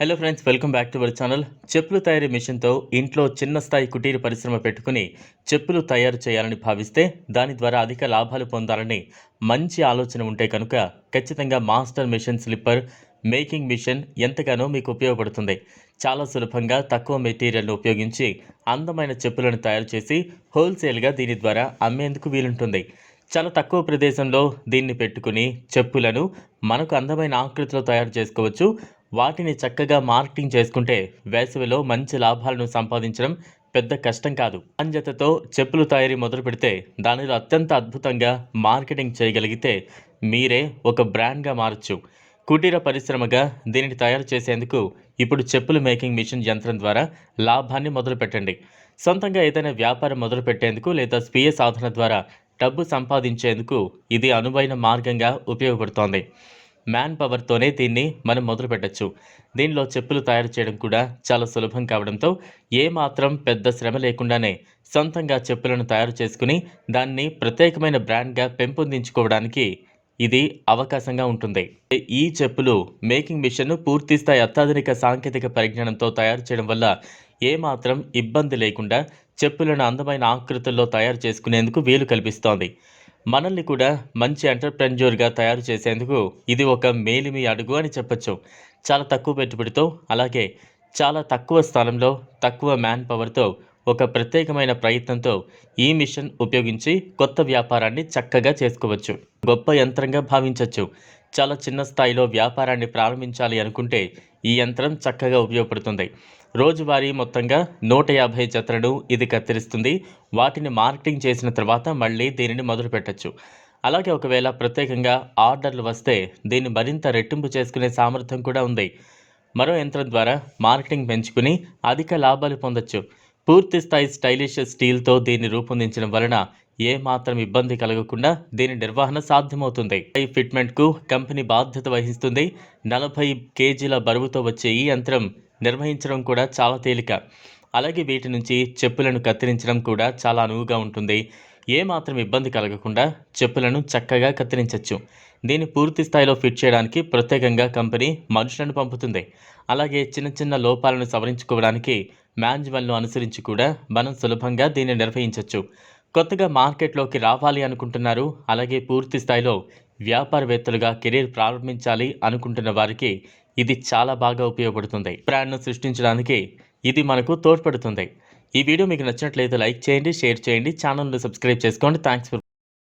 Hello friends welcome back to our channel చెప్పులు తయారీ మిషన్తో ఇంట్లో చిన్న స్థాయి కుటీర పరిశ్రమ పెట్టుకుని చెప్పులు తయారు చేయాలని భావిస్తే దాని ద్వారా అధిక లాభాలు పొందాలని మంచి ఆలోచన ఉంటే కనుక ఖచ్చితంగా master machine slipper making machine ఎంతగానో మీకు ఉపయోగపడుతుంది. చాలా సులభంగా తక్కువ మెటీరియల్ను ఉపయోగించి అందమైన చెప్పులను తయారు చేసి హోల్సేల్గా దీని ద్వారా అమ్మేందుకు వీలుంటుంది. చాలా తక్కువ ప్రదేశంలో దీన్ని పెట్టుకుని చెప్పులను మనకు అందమైన ఆకృతిలో తయారు చేసుకోవచ్చు. వాటిని చక్కగా మార్కెటింగ్ చేసుకుంటే వేసవిలో మంచి లాభాలను సంపాదించడం పెద్ద కష్టం కాదు. అంజతతో చెప్పులు తయారీ మొదలు పెడితే దానిలో అత్యంత అద్భుతంగా మార్కెటింగ్ చేయగలిగితే మీరే ఒక బ్రాండ్గా మారచ్చు. కుటీర పరిశ్రమగా దీనిని తయారు చేసేందుకు ఇప్పుడు చెప్పులు మేకింగ్ మిషన్ యంత్రం ద్వారా లాభాన్ని మొదలు పెట్టండి. సొంతంగా ఏదైనా వ్యాపారం మొదలు పెట్టేందుకు లేదా స్వీయ సాధన ద్వారా డబ్బు సంపాదించేందుకు ఇది అనువైన మార్గంగా ఉపయోగపడుతోంది. మ్యాన్ పవర్తోనే దీన్ని మనం మొదలు పెట్టచ్చు దీనిలో చెప్పులు తయారు చేయడం కూడా చాలా సులభం కావడంతో ఏమాత్రం పెద్ద శ్రమ లేకుండానే సొంతంగా చెప్పులను తయారు చేసుకుని దాన్ని ప్రత్యేకమైన బ్రాండ్గా పెంపొందించుకోవడానికి ఇది అవకాశంగా ఉంటుంది. ఈ చెప్పులు మేకింగ్ మిషన్ను పూర్తి స్థాయి అత్యాధునిక సాంకేతిక పరిజ్ఞానంతో తయారు చేయడం వల్ల ఏమాత్రం ఇబ్బంది లేకుండా చెప్పులను అందమైన ఆకృతుల్లో తయారు చేసుకునేందుకు వీలు కల్పిస్తోంది. మనల్ని కూడా మంచి ఎంటర్ప్రెన్యూర్గా తయారు చేసేందుకు ఇది ఒక మేలిమి అడుగు అని చెప్పొచ్చు. చాలా తక్కువ పెట్టుబడితో అలాగే చాలా తక్కువ స్థలంలో తక్కువ మ్యాన్ పవర్తో ఒక ప్రత్యేకమైన ప్రయత్నంతో ఈ మిషన్ ఉపయోగించి కొత్త వ్యాపారాన్ని చక్కగా చేసుకోవచ్చు. గొప్ప యంత్రంగా భావించవచ్చు చాలా చిన్న స్థాయిలో వ్యాపారాన్ని ప్రారంభించాలి అనుకుంటే ఈ యంత్రం చక్కగా ఉపయోగపడుతుంది. రోజువారీ మొత్తంగా నూట యాభై జతలను ఇది కత్తిరిస్తుంది. వాటిని మార్కెటింగ్ చేసిన తర్వాత మళ్ళీ దీనిని మొదలు పెట్టచ్చు. అలాగే ఒకవేళ ప్రత్యేకంగా ఆర్డర్లు వస్తే దీన్ని మరింత రెట్టింపు చేసుకునే సామర్థ్యం కూడా ఉంది. మరో యంత్రం ద్వారా మార్కెటింగ్ పెంచుకుని అధిక లాభాలు పొందొచ్చు. పూర్తి స్థాయి స్టైలిష్ స్టీల్తో దీన్ని రూపొందించడం వలన ఏ మాత్రం ఇబ్బంది కలగకుండా దీని నిర్వహణ సాధ్యమవుతుంది. ఈ ఫిట్మెంట్కు కంపెనీ బాధ్యత వహిస్తుంది. నలభై కేజీల బరువుతో వచ్చే ఈ యంత్రం నిర్వహించడం కూడా చాలా తేలిక. అలాగే వీటి నుంచి చెప్పులను కత్తిరించడం కూడా చాలా అనువుగా ఉంటుంది. ఏ మాత్రం ఇబ్బంది కలగకుండా చెప్పులను చక్కగా కత్తిరించవచ్చు దీన్ని పూర్తి స్థాయిలో ఫిట్ చేయడానికి ప్రత్యేకంగా కంపెనీ మనుషులను పంపుతుంది. అలాగే చిన్న చిన్న లోపాలను సవరించుకోవడానికి మాన్యువల్ను అనుసరించి కూడా మనం సులభంగా దీన్ని నిర్వహించవచ్చు కొత్తగా మార్కెట్లోకి రావాలి అనుకుంటున్నారు. అలాగే పూర్తి స్థాయిలో వ్యాపారవేత్తలుగా కెరీర్ ప్రారంభించాలి అనుకుంటున్న వారికి ఇది చాలా బాగా ఉపయోగపడుతుంది. బ్రాండ్ను సృష్టించడానికి ఇది మనకు తోడ్పడుతుంది. ఈ వీడియో మీకు నచ్చినట్లయితే లైక్ చేయండి షేర్ చేయండి ఛానల్ను సబ్స్క్రైబ్ చేసుకోండి. Thanks for